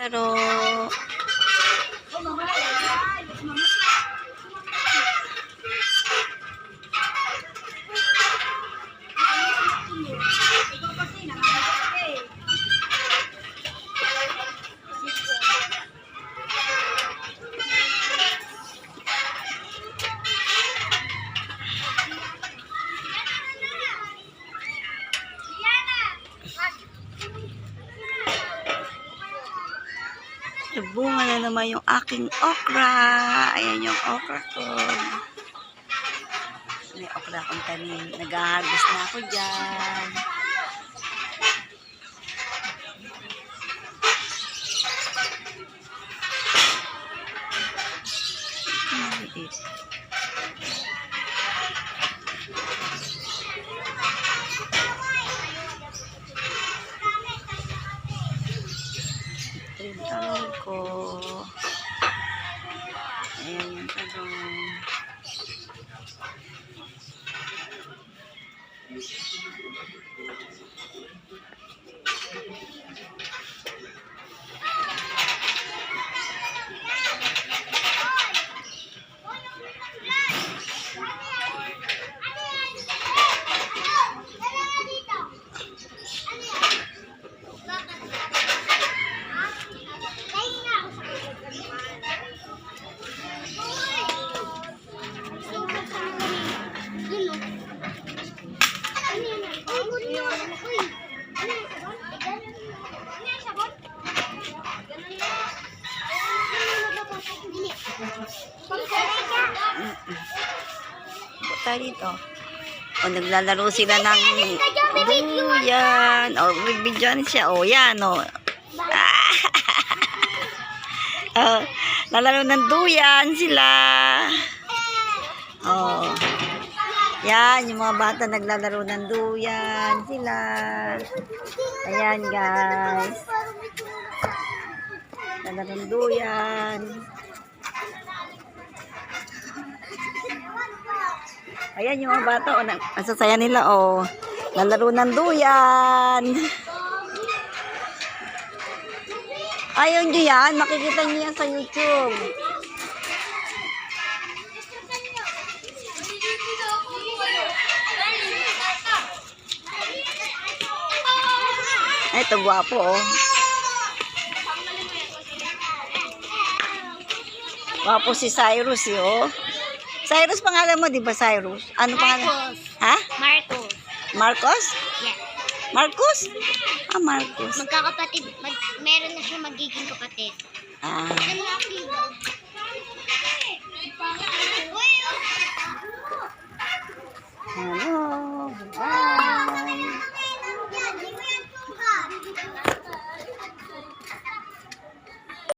だろう。Bunga na naman yung aking okra. Ayan yung okra ko. May okra akong tanim. Nag-harvest na ako dyan. Maliit. Punta dito. O, naglalaro sila ng duyan. O, may siya. O, yan, o. Ah. oh, lalaro ng duyan sila. Oh. Yan, yung mga bata naglalaro ng duyan sila. Ayan, guys. Lalaro ng duyan. Ayan yung mga bata, o, nang- ang sasaya nila, o. Lalaro ng duyan. Ayaw nyo yan, makikita nyo yan sa YouTube. Ito gwapo, oh. Gwapo si Cyrus, eh, oh. Cyrus pangalan mo, di ba Cyrus? Ano pangalan? Marcos. Ha? Marcos. Marcos? Yeah. Marcos? Ah, Marcos. Magkakapatid. Mag, meron na siya magiging kapatid. Ah, ano?